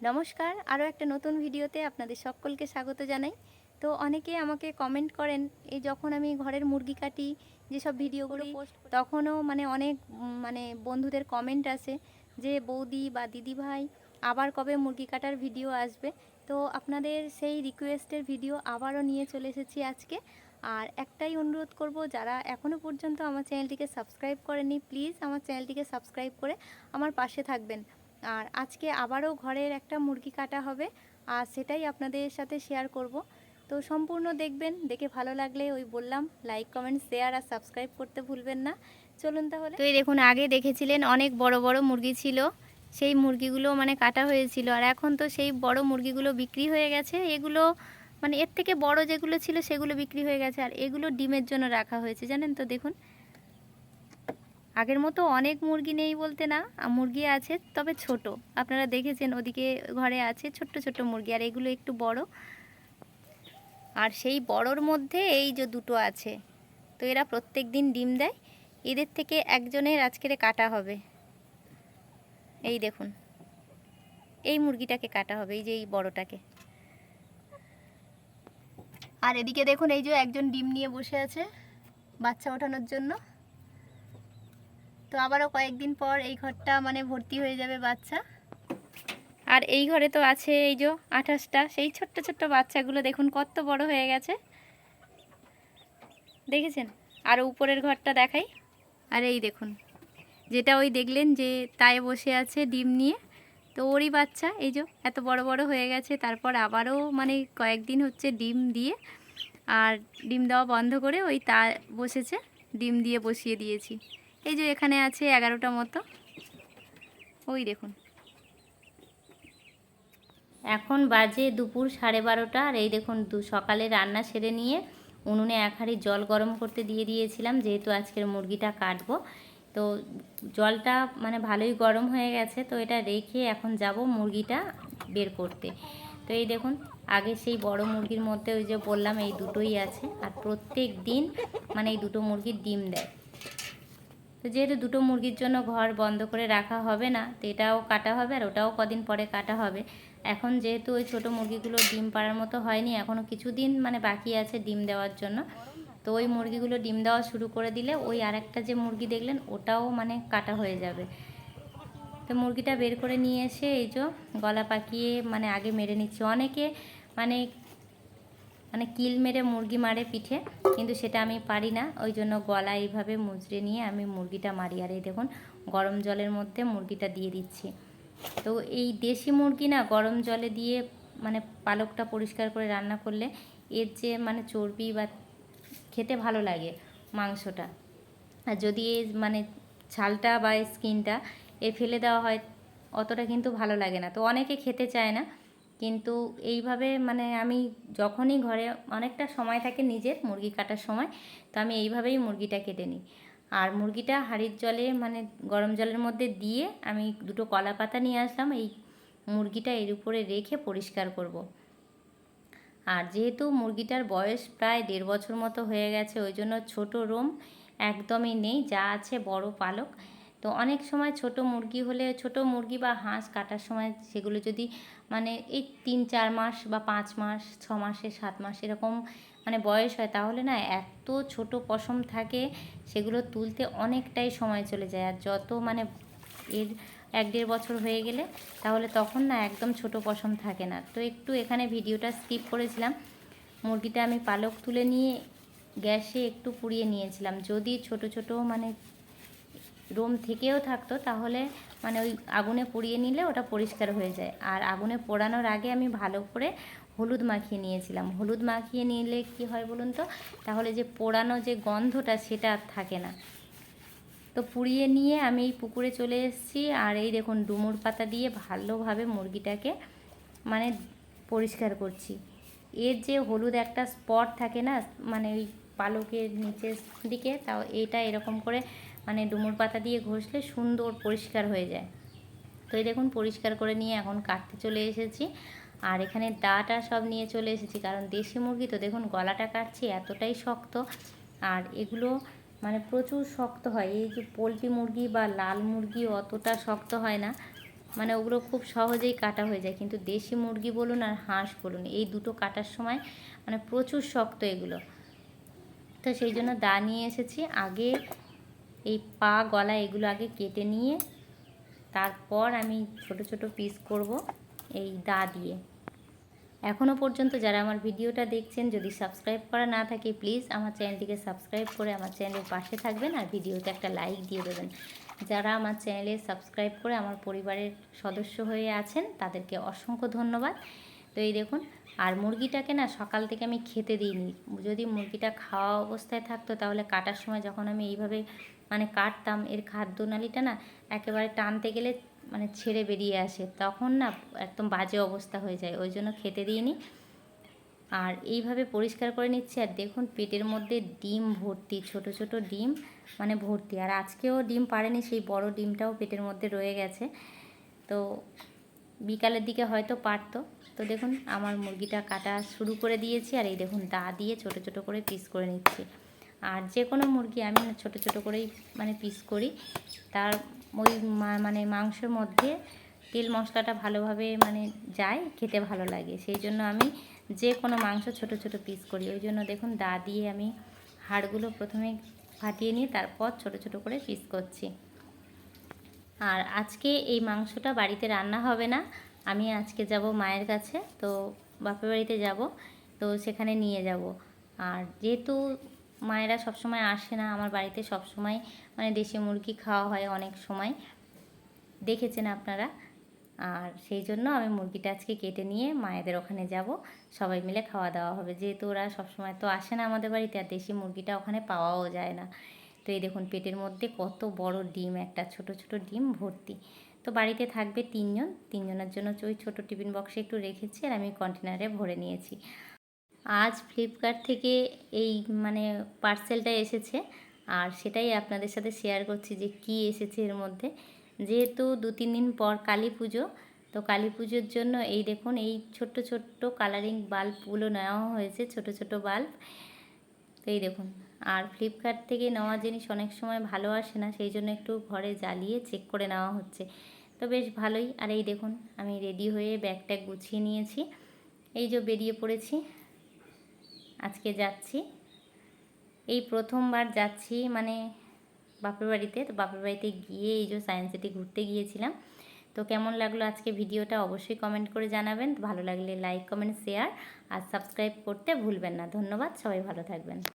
নমস্কার আরও একটা নতুন ভিডিওতে আপনাদের সকলকে স্বাগত জানাই। তো অনেকে আমাকে কমেন্ট করেন এই যখন আমি ঘরের মুরগি কাটি যেসব ভিডিওগুলো পোস্ট তখনও মানে অনেক মানে বন্ধুদের কমেন্ট আসে যে বৌদি বা দিদি ভাই আবার কবে মুরগি কাটার ভিডিও আসবে? তো আপনাদের সেই রিকোয়েস্টের ভিডিও আবারও নিয়ে চলে এসেছি আজকে। আর একটাই অনুরোধ করব যারা এখনও পর্যন্ত আমার চ্যানেলটিকে সাবস্ক্রাইব করেনি প্লিজ আমার চ্যানেলটিকে সাবস্ক্রাইব করে আমার পাশে থাকবেন। আর আজকে আবারও ঘরের একটা মুরগি কাটা হবে, আর সেটাই আপনাদের সাথে শেয়ার করব। তো সম্পূর্ণ দেখবেন, দেখে ভালো লাগলে ওই বললাম লাইক কমেন্ট শেয়ার আর সাবস্ক্রাইব করতে ভুলবেন না। চলুন তাহলে। তো এই দেখুন, আগে দেখেছিলেন অনেক বড় বড় মুরগি ছিল, সেই মুরগিগুলো মানে কাটা হয়েছিল, আর এখন তো সেই বড় মুরগিগুলো বিক্রি হয়ে গেছে, এগুলো মানে এর থেকে বড় যেগুলো ছিল সেগুলো বিক্রি হয়ে গেছে, আর এগুলো ডিমের জন্য রাখা হয়েছে, জানেন তো দেখুন। আগের মতো অনেক মুরগি নেই বলতে না মুরগি আছে, তবে ছোট। আপনারা দেখেছেন ওদিকে ঘরে আছে ছোট্ট ছোট্ট মুরগি, আর এগুলো একটু বড়। আর সেই বড়র মধ্যে এই যে দুটো আছে, তো এরা প্রত্যেক দিন ডিম দেয়, এদের থেকে একজনের আজকেরে কাটা হবে। এই দেখুন, এই মুরগিটাকে কাটা হবে, এই যে এই বড়টাকে। আর এদিকে দেখুন এই যে একজন ডিম নিয়ে বসে আছে, বাচ্চা ওঠানোর জন্য। তো আবারও কয়েকদিন পর এই ঘরটা মানে ভর্তি হয়ে যাবে বাচ্চা। আর এই ঘরে তো আছে এই যে আঠাশটা, সেই ছোট্ট ছোট্ট বাচ্চাগুলো দেখুন কত বড় হয়ে গেছে। দেখেছেন? আর উপরের ঘরটা দেখাই। আর এই দেখুন, যেটা ওই দেখলেন যে তাই বসে আছে ডিম নিয়ে, তো ওরই বাচ্চা, এই যে এত বড় বড় হয়ে গেছে। তারপর আবারও মানে কয়েকদিন হচ্ছে ডিম দিয়ে, আর ডিম দেওয়া বন্ধ করে ওই তা বসেছে, ডিম দিয়ে বসিয়ে দিয়েছি। এই যে এখানে আছে এগারোটা মতো। ওই দেখুন। এখন বাজে দুপুর সাড়ে বারোটা, আর এই দেখুন দু, সকালে রান্না সেরে নিয়ে উনুনে এক হাঁড়ি জল গরম করতে দিয়ে দিয়েছিলাম, যেহেতু আজকের মুরগিটা কাটবো। তো জলটা মানে ভালোই গরম হয়ে গেছে, তো এটা রেখে এখন যাব মুরগিটা বের করতে। তো এই দেখুন, আগে সেই বড় মুরগির মধ্যে ওই যে বললাম, এই দুটোই আছে। আর প্রত্যেক দিন মানে এই দুটো মুরগির ডিম দেয়। তো যেহেতু দুটো মুরগির জন্য ঘর বন্ধ করে রাখা হবে না, তো এটাও কাটা হবে আর ওটাও কদিন পরে কাটা হবে। এখন যেহেতু ওই ছোটো মুরগিগুলো ডিম পাড়ার মতো হয়নি এখনও কিছুদিন মানে বাকি আছে ডিম দেওয়ার জন্য। তো ওই মুরগিগুলো ডিম দেওয়া শুরু করে দিলে ওই আরেকটা যে মুরগি দেখলেন, ওটাও মানে কাটা হয়ে যাবে। তো মুরগিটা বের করে নিয়ে এসে এই যে গলা পাকিয়ে মানে আগে মেরে নিচ্ছি। অনেকে মানে মানে কিল মেরে মুরগি মারে পিঠে, কিন্তু সেটা আমি পারি না। ওই জন্য গলা এইভাবে মুচড়ে নিয়ে আমি মুরগিটা মারি। আর এই দেখুন, গরম জলের মধ্যে মুরগিটা দিয়ে দিচ্ছি। তো এই দেশি মুরগি না, গরম জলে দিয়ে মানে পালকটা পরিষ্কার করে রান্না করলে এর যে মানে চর্বি বা খেতে ভালো লাগে মাংসটা। আর যদি এর মানে ছালটা বা স্কিনটা এ ফেলে দেওয়া হয়, অতটা কিন্তু ভালো লাগে না। তো অনেকে খেতে চায় না কিন্তু এইভাবে মানে আমি যখনই ঘরে অনেকটা সময় থাকে নিজের মুরগি কাটার সময়, তো আমি এইভাবেই মুরগিটা কেটে নিই আর মুরগিটা হাঁড়ির জলে মানে গরম জলের মধ্যে দিয়ে আমি দুটো কলা পাতা নিয়ে আসলাম, এই মুরগিটা এর উপরে রেখে পরিষ্কার করব। আর যেহেতু মুরগিটার বয়স প্রায় দেড় বছর মতো হয়ে গেছে, ওই জন্য ছোটো রোম একদমই নেই, যা আছে বড় পালক তো অনেক সময় ছোট মুরগি হলে ছোট মুরগি বা হাঁস কাটার সময় সেগুলো যদি মানে এই তিন, চার মাস বা পাঁচ মাস, ছ মাসে, সাত মাস এরকম মানে বয়স হয়, তাহলে না এত ছোট পশম থাকে সেগুলো তুলতে অনেকটাই সময় চলে যায়। আর যত মানে এর এক দেড় বছর হয়ে গেলে তাহলে তখন না একদম ছোট পশম থাকে না। তো একটু এখানে ভিডিওটা স্কিপ করেছিলাম। মুরগিটা আমি পালক তুলে নিয়ে গ্যাসে একটু পুড়িয়ে নিয়েছিলাম। যদি ছোট ছোট মানে রোম থেকেও থাকতো, তাহলে মানে ওই আগুনে পুড়িয়ে নিলে ওটা পরিষ্কার হয়ে যায়। আর আগুনে পোড়ানোর আগে আমি ভালো করে হলুদ মাখিয়ে নিয়েছিলাম। হলুদ মাখিয়ে নিলে কি হয় বলুন তো? তাহলে যে পোড়ানো যে গন্ধটা সেটা আর থাকে না। তো পুড়িয়ে নিয়ে আমি এই পুকুরে চলে এসেছি আর এই দেখুন ডুমুর পাতা দিয়ে ভালোভাবে মুরগিটাকে মানে পরিষ্কার করছি। এর যে হলুদ একটা স্পট থাকে না মানে ওই পালকের নিচের দিকে, তাও এটা এরকম করে মানে ডুমুর পাতা দিয়ে ঘষলে সুন্দর পরিষ্কার হয়ে যায়। তো এই দেখুন, পরিষ্কার করে নিয়ে এখন কাটতে চলে এসেছি। আর এখানে দাটা সব নিয়ে চলে এসেছি, কারণ দেশি মুরগি তো দেখুন গলাটা কাটছি, এতটাই শক্ত। আর এগুলো মানে প্রচুর শক্ত হয়, এই যে পোলট্রি মুরগি বা লাল মুরগি অতটা শক্ত হয় না। মানে ওগুলো খুব সহজেই কাটা হয়ে যায়, কিন্তু দেশি মুরগি বলুন আর হাঁস বলুন, এই দুটো কাটার সময় মানে প্রচুর শক্ত এগুলো। তো সেই জন্য দা নিয়ে এসেছি। আগে এই পা, গলা এগুলো আগে কেটে নিয়ে তারপর আমি ছোট ছোট পিস করব এই দা দিয়ে। এখনও পর্যন্ত যারা আমার ভিডিওটা দেখছেন, যদি সাবস্ক্রাইব করা না থাকে প্লিজ আমার চ্যানেলটিকে সাবস্ক্রাইব করে আমার চ্যানেলের পাশে থাকবেন আর ভিডিওতে একটা লাইক দিয়ে দেবেন। যারা আমার চ্যানেলে সাবস্ক্রাইব করে আমার পরিবারের সদস্য হয়ে আছেন, তাদেরকে অসংখ্য ধন্যবাদ। তো এই দেখুন, আর মুরগিটাকে না সকাল থেকে আমি খেতে দিইনি। যদি মুরগিটা খাওয়া অবস্থায় থাকতো তাহলে কাটার সময় যখন আমি এইভাবে মানে কাটতাম, এর খাদ্য খাদ্যনালীটা না একেবারে টানতে গেলে মানে ছেড়ে বেরিয়ে আসে। তখন না একদম বাজে অবস্থা হয়ে যায়, ওই জন্য খেতে দিইনি। আর এইভাবে পরিষ্কার করে নিচ্ছি, আর দেখুন পেটের মধ্যে ডিম ভর্তি, ছোট ছোট ডিম মানে ভর্তি। আর আজকেও ডিম পারেনি সেই বড় ডিমটাও পেটের মধ্যে রয়ে গেছে। তো বিকালের দিকে হয়তো পারতো। তো দেখুন, আমার মুরগিটা কাটা শুরু করে দিয়েছি আর এই দেখুন দা দিয়ে ছোট ছোট করে পিস করে নিচ্ছি। আর যে কোনো মুরগি আমি ছোট ছোট করেই মানে পিস করি। তার ওই মানে মাংসের মধ্যে তেল মশলাটা ভালোভাবে মানে যায়, খেতে ভালো লাগে। সেই জন্য আমি যে কোনো মাংস ছোট ছোট পিস করি। ওই জন্য দেখুন দা দিয়ে আমি হাড়গুলো প্রথমে ফাটিয়ে নিয়ে তারপর ছোট ছোট করে পিস করছি। আর আজকে এই মাংসটা বাড়িতে রান্না হবে না। আমি আজকে যাব মায়ের কাছে, তো বাপের বাড়িতে যাব, তো সেখানে নিয়ে যাব। আর যেহেতু মায়েরা সবসময় আসে না, আমার বাড়িতে সবসময় মানে দেশি মুরগি খাওয়া হয় অনেক সময়। দেখেছেন আপনারা? আর সেই জন্য আমি মুরগিটা আজকে কেটে নিয়ে মায়েদের ওখানে যাব। সবাই মিলে খাওয়া দাওয়া হবে। যেহেতু ওরা সবসময় তো আসে না আমাদের বাড়িতে, আর দেশি মুরগিটা ওখানে পাওয়াও যায় না। এই দেখুন পেটের মধ্যে কত বড় ডিম, একটা ছোট ছোট ডিম ভর্তি। তো বাড়িতে থাকবে তিনজন, তিনজনের জন্য ওই ছোটো টিফিন বক্সে একটু রেখেছি আর আমি কন্টেনারে ভরে নিয়েছি। আজ ফ্লিপকার্ট থেকে এই মানে পার্সেলটা এসেছে আর সেটাই আপনাদের সাথে শেয়ার করছি যে কি এসেছে এর মধ্যে। যেহেতু দু, তিন দিন পর কালী পুজো, তো কালী পুজোর জন্য এই দেখুন এই ছোট্ট ছোট্ট কালারিং বাল্বগুলো নেওয়া হয়েছে, ছোট ছোট বাল্ব তো এই দেখুন আর ফ্লিপকার্ট থেকে নেওয়া জিনিস অনেক সময় ভালো আসে না, সেই জন্য একটু ঘরে জ্বালিয়ে চেক করে নেওয়া হচ্ছে। তো বেশ ভালোই। আর এই দেখুন, আমি রেডি হয়ে ব্যাগটা গুছিয়ে নিয়েছি। এই যে বেরিয়ে পড়েছি। আজকে যাচ্ছি। এই প্রথমবার যাচ্ছি মানে বাপের বাড়িতে। তো বাপের বাড়িতে গিয়ে এই যে সায়েন্স সিটি ঘুরতে গিয়েছিলাম। তো কেমন লাগল আজকে ভিডিওটা অবশ্যই কমেন্ট করে জানাবেন। ভালো লাগলে লাইক কমেন্ট শেয়ার আর সাবস্ক্রাইব করতে ভুলবেন না। ধন্যবাদ, সবাই ভালো থাকবেন।